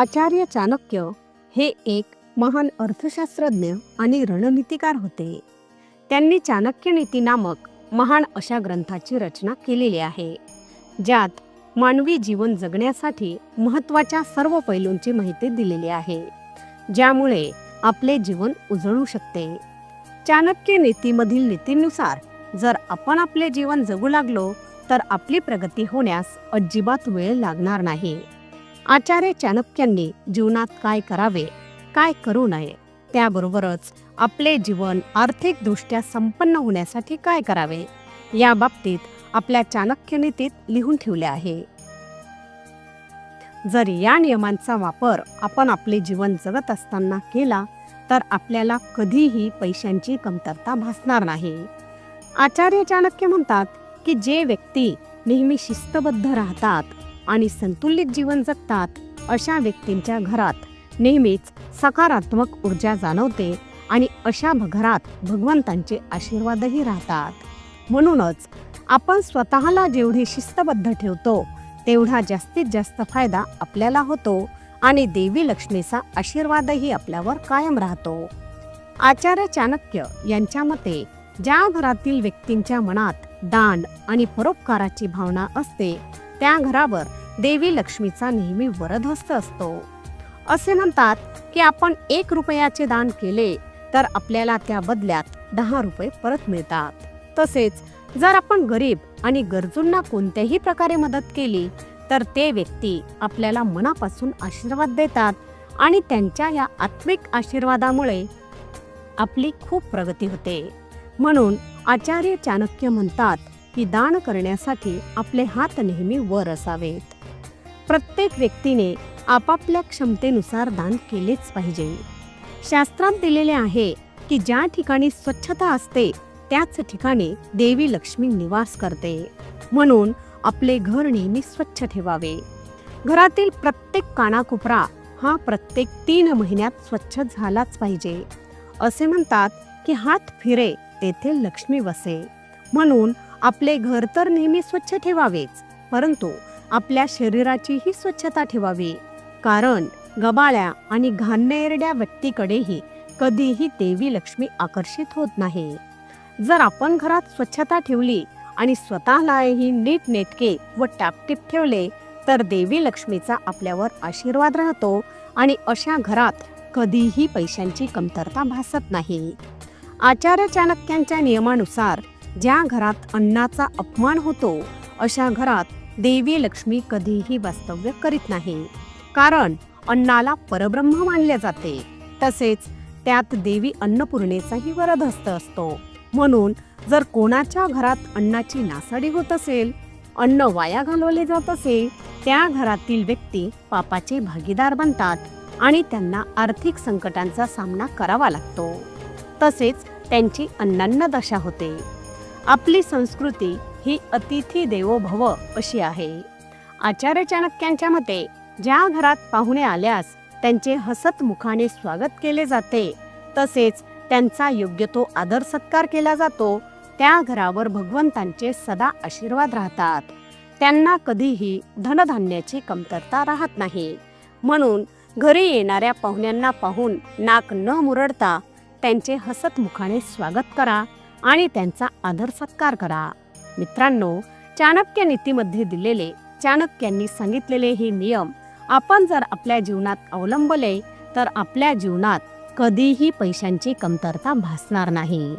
आचार्य चाणक्य हे एक महान अर्थशास्त्रज्ञ आणि रणनीतिकार होते. त्यांनी चाणक्य नीती नामक महान अशा ग्रंथाची रचना केलेली आहे ज्यात मानवी जीवन जगण्यासाठी महत्त्वाच्या सर्व पैलूंची माहिती दिलेली आहे ज्यामुळे आपले जीवन उजळू शकते. चाणक्य नीतीमधील नीतीनुसार जर आपण आपले जीवन जगू लागलो तर आपली प्रगती होण्यास अजिबात वेळ लागणार नाही. आचार्य चाणक्यांनी जीवनात काय करावे काय करू नये त्याबरोबरच आपले जीवन आर्थिकदृष्ट्या संपन्न होण्यासाठी काय करावे या बाबतीत आपल्या चाणक्य नीतीत लिहून ठेवले आहे. जर या नियमांचा वापर आपण आपले जीवन जगत असताना केला तर आपल्याला कधीही पैशांची कमतरता भासणार नाही. आचार्य चाणक्य म्हणतात की जे व्यक्ती नेहमी शिस्तबद्ध राहतात आणि संतुलित जीवन जगतात अशा व्यक्तींच्या घरात. नेहमीच सकारात्मक ऊर्जा जाणवते आणि अशा भ- घरात भगवंतांचे आशीर्वादही राहतात. म्हणूनच आपण स्वतःला जेवढे शिस्तबद्ध ठेवतो तेवढा जास्तीत जास्त फायदा आपल्याला होतो आणि देवी लक्ष्मीचा आशीर्वादही आपल्यावर कायम राहतो. आचार्य चाणक्य यांच्या मते ज्या घरातील व्यक्तींच्या मनात दान आणि परोपकाराची भावना असते त्या घरावर देवी लक्ष्मीचा नेहमी वरदहस्त असतो. असे म्हणतात की आपण एक रुपयाचे दान केले तर आपल्याला त्या बदल्यात दहा रुपये परत मिळतात. तसेच जर आपण गरीब आणि गरजूंना कोणत्याही प्रकारे मदत केली तर ते व्यक्ती आपल्याला मनापासून आशीर्वाद देतात आणि त्यांच्या या आत्मिक आशीर्वादामुळे आपली खूप प्रगती होते. म्हणून आचार्य चाणक्य म्हणतात की दान करण्यासाठी आपले हात नेहमी वर असावेत. प्रत्येक व्यक्तीने आपापल्या क्षमतेनुसार दान केलेच पाहिजे. शास्त्रात दिलेले आहे की ज्या ठिकाणी स्वच्छता असते त्याच ठिकाणी देवी लक्ष्मी निवास करते. म्हणून आपले घर नेहमी स्वच्छ ठेवावे. घरातील प्रत्येक कानाकोपरा हा प्रत्येक तीन महिन्यात स्वच्छ झालाच पाहिजे. असे म्हणतात की हात फिरे तेथे लक्ष्मी वसे. म्हणून आपले घर तर नेहमी स्वच्छ ठेवावेच परंतु आपल्या शरीराचीही स्वच्छता ठेवावी. कारण गबाळ्या आणि घाणेरड्या व्यक्तीकडेही कधीही देवी लक्ष्मी आकर्षित होत नाही. जर आपण घरात स्वच्छता ठेवली आणि स्वतःलाही नीट नेटके व टापटीप ठेवले तर देवी लक्ष्मीचा आपल्यावर आशीर्वाद राहतो आणि अशा घरात कधीही पैशांची कमतरता भासत नाही. आचार्य चाणक्यांच्या नियमानुसार ज्या घरात अन्नाचा अपमान होतो अशा घरात देवी लक्ष्मी कधीही वास्तव्य करीत नाही. कारण अन्नाला परब्रह्म मानले जाते. तसेच त्यात देवी अन्नपूर्णेचाही वरदहस्त असतो. म्हणून जर कोणाच्या घरात अन्नाची नासाडी होत असेल अन्न वाया घालवले जात असेल त्या घरातील व्यक्ती पापाचे भागीदार बनतात आणि त्यांना आर्थिक संकटांचा सामना करावा लागतो. तसेच त्यांची अन्नान्न दशा होते. आपली संस्कृती ही अतिथी देवो भव अशी आहे. आचार्य चाणक्यांच्या मते ज्या घरात पाहुणे आल्यास त्यांचे हसत मुखाने स्वागत केले जाते तसेच त्यांचा योग्य तो आदर सत्कार केला जातो त्या घरावर भगवंतांचे सदा आशीर्वाद राहतात. त्यांना कधीही धनधान्याची कमतरता राहत नाही. म्हणून घरी येणाऱ्या पाहुण्यांना पाहून नाक न मुरडता त्यांचे हसत मुखाने स्वागत करा आणि त्यांचा आदर सत्कार करा. मित्रांनो चाणक्य नीतीमध्ये दिलेले चाणक्यांनी सांगितलेले हे नियम आपण जर आपल्या जीवनात अवलंबले तर आपल्या जीवनात कधीही पैशांची कमतरता भासणार नाही.